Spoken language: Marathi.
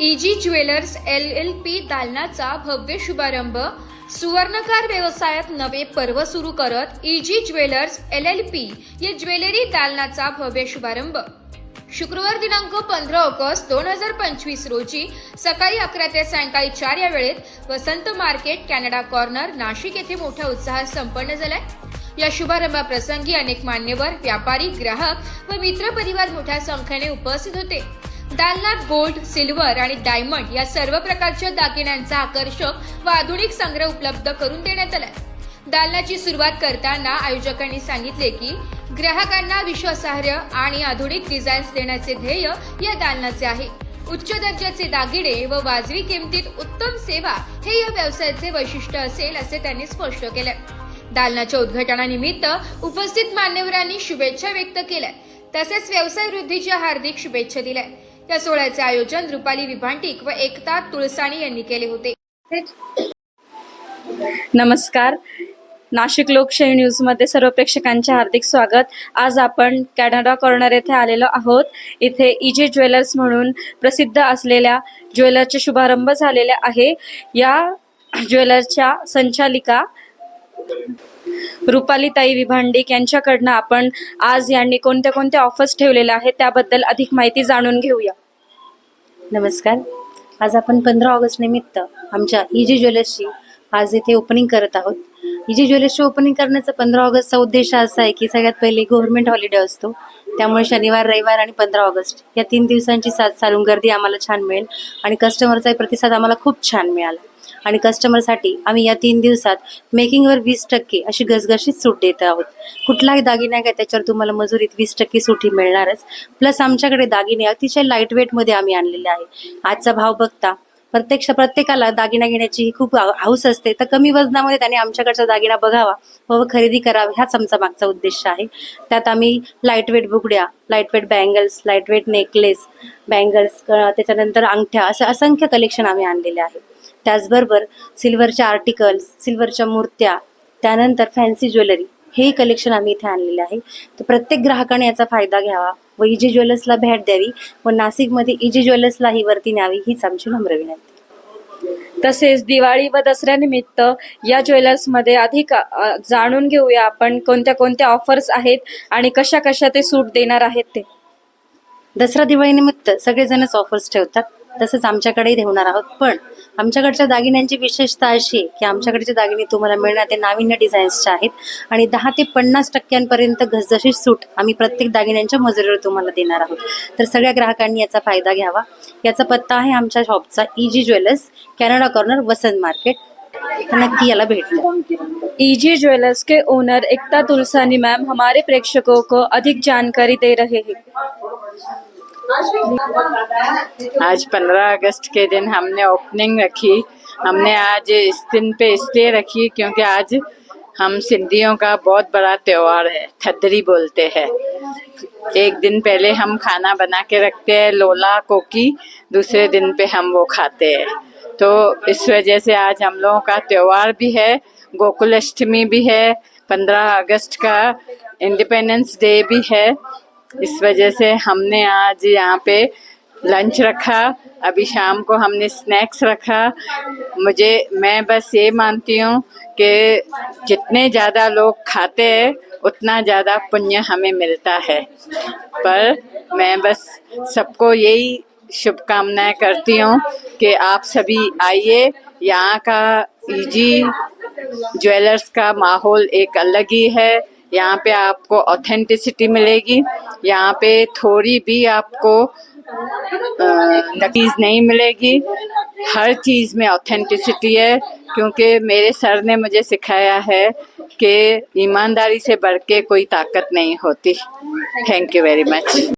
Easy jewellers L L P दालनाचा भव्य शुभारंभ. सुवर्णकार व्यवसायात नवे पर्व सुरू करत easy jewellers L L P या ज्वेलरी दालनाचा भव्य शुभारंभ. शुक्रवार दिनांक पंधरा ऑगस्ट दोन हजार पंचवीस रोजी सकाळी अकरा ते सायंकाळी चार या वेळेत Vasant market Canada corner Nashik येथे मोठ्या उत्साहात संपन्न झालाय. या शुभारंभाप्रसंगी अनेक मान्यवर व्यापारी ग्राहक व मित्र परिवार मोठ्या संख्येने उपस्थित होते. दालनात गोल्ड सिल्वर आणि डायमंड या सर्व प्रकारच्या दागिन्यांचा आकर्षक व आधुनिक संग्रह उपलब्ध करून देण्यात आलाय. दालनाची सुरुवात करताना आयोजकांनी सांगितले की ग्राहकांना विश्वासार्ह आणि आधुनिक डिझाईन्स देण्याचे ध्येय या दालनाचे आहे. उच्च दर्जाचे दागिने व वाजवी किमतीत उत्तम सेवा हे या व्यवसायाचे वैशिष्ट्य असेल असे त्यांनी स्पष्ट केले दालनाच्या उद्घाटनानिमित्त उपस्थित मान्यवरांनी शुभेच्छा व्यक्त केल्या तसेच व्यवसाय वृद्धीच्या हार्दिक शुभेच्छा दिल्या या सोहळ्याचे आयोजन रुपाली विभांटिक व एकता तुळसाणी यांनी केले होते. नमस्कार. नाशिक लोकशाही न्यूजमध्ये सर्व प्रेक्षकांचे हार्दिक स्वागत. आज आपण कॅनडा कॉर्नर येथे आलेलो आहोत. इथे इजे ज्वेलर्स म्हणून प्रसिद्ध असलेल्या ज्वेलरचे शुभारंभ झालेले आहे. या ज्वेलरच्या संचालिका रुपालीताई विभांडिक यांच्याकडनं आपण आज यांनी कोणत्या कोणत्या ऑफर्स ठेवलेल्या आहेत त्याबद्दल अधिक माहिती जाणून घेऊया. नमस्कार. आज आपण पंधरा ऑगस्ट निमित्त आमच्या इजी ज्वेलर्सची आज इथे ओपनिंग करत आहोत. इजी ज्वेलर्सची ओपनिंग करण्याचा पंधरा ऑगस्टचा उद्देश असा आहे की सगळ्यात पहिले गव्हर्नमेंट हॉलिडे असतो. त्यामुळे शनिवार रविवार आणि पंधरा ऑगस्ट या तीन दिवसांची साथ चालून गर्दी आम्हाला छान मिळेल आणि कस्टमरचाही प्रतिसाद आम्हाला खूप छान मिळाला. आणि कस्टमरसाठी आम्ही या तीन दिवसात मेकिंगवर वीस टक्के अशी घसघशीत सूट देत आहोत. कुठलाही दागिना काय त्याच्यावर तुम्हाला मजुरीत वीस टक्के सूट ही मिळणारच. प्लस आमच्याकडे दागिने अतिशय लाइट वेटमध्ये आम्ही आणलेले आहे. आजचा भाव बघता प्रत्यक्ष प्रत्येकाला दागिना घेण्याची ही खूप हाऊस हौस असते. तर कमी वजनामध्ये त्याने आमच्याकडचा दागिना बघावा व खरेदी करावा ह्याच आमचा मागचा उद्देश आहे. त्यात आम्ही light weight बुगड्या light weight bangles light weight necklace bangles त्याच्यानंतर अंगठ्या असं असंख्य कलेक्शन आम्ही आणलेले आहे त्याचबरोबर सिल्वरच्या आर्टिकल्स सिल्वरच्या मूर्त्या त्यानंतर फॅन्सी ज्वेलरी हेही कलेक्शन आम्ही इथे आणलेले आहे. तर प्रत्येक ग्राहकाने याचा फायदा घ्यावा व इजी ज्वेलर्सला भेट द्यावी व नाशिकमध्ये इजी ज्वेलर्सलाही वरती न्यावी हीच आमची नम्र विनंती. तसेच दिवाळी व दसऱ्यानिमित्त या ज्वेलर्समध्ये अधिक जाणून घेऊया आपण कोणत्या कोणत्या ऑफर्स आहेत आणि कशा कशा ते सूट देणार आहेत ते. दसरा दिवाळीनिमित्त सगळेजणच ऑफर्स ठेवतात. तसंच आमच्याकडेही ठेवणार आहोत. पण आमच्याकडच्या दागिन्यांची विशेषता अशी की आमच्याकडचे दागिने तुम्हाला मिळणार ते नाविन्य डिझाईन्सचे आहेत. आणि दहा ते पन्नास टक्क्यांपर्यंत घसघशीत सूट आम्ही प्रत्येक दागिन्यांच्या मजुरीवर तुम्हाला देणार आहोत. तर सगळ्या ग्राहकांनी याचा फायदा घ्यावा. याचा पत्ता आहे आमच्या शॉपचा easy jewellers Canada corner Vasant market. नक्की याला भेट ईजी ज्वेलर्स के ओनर एकता तुलसानी मैम हमारे प्रेक्षकों को अधिक जानकारी दे रहे हैं। आज 15 अगस्त के दिन हमने ओपनिंग रखी। हमने आज इस दिन पे इसलिए रखी क्योंकि आज हम सिंधियों का बहुत बड़ा त्यौहार है थदरी बोलते हैं। एक दिन पहले हम खाना बना के रखते हैं, लोला, कोकी, दूसरे दिन पे हम वो खाते हैं। तो इस वजह से आज हम लोगों का त्यौहार भी है गोकुल अष्टमी भी है, पंद्रह अगस्त का इंडिपेंडेंस डे भी है। इस वजह से हमने आज यहाँ पे लंच रखा। अभी शाम को हमने स्नैक्स रखा। मुझे, मैं बस ये मानती हूँ कि जितने ज़्यादा लोग खाते हैं, उतना ज़्यादा पुण्य हमें मिलता है। पर मैं बस सबको यही शुभकामनाएँ करती हूँ कि आप सभी आइए। यहाँ का इजी ज्वेलर्स का माहौल एक अलग ही है। यहाँ पे आपको ऑथेंटिसिटी मिलेगी। यहाँ पे थोड़ी भी आपको नकीज नहीं मिलेगी। हर चीज़ में ऑथेंटिसिटी है, क्योंकि मेरे सर ने मुझे सिखाया है कि ईमानदारी से बढ़ के कोई ताकत नहीं होती। Thank you very much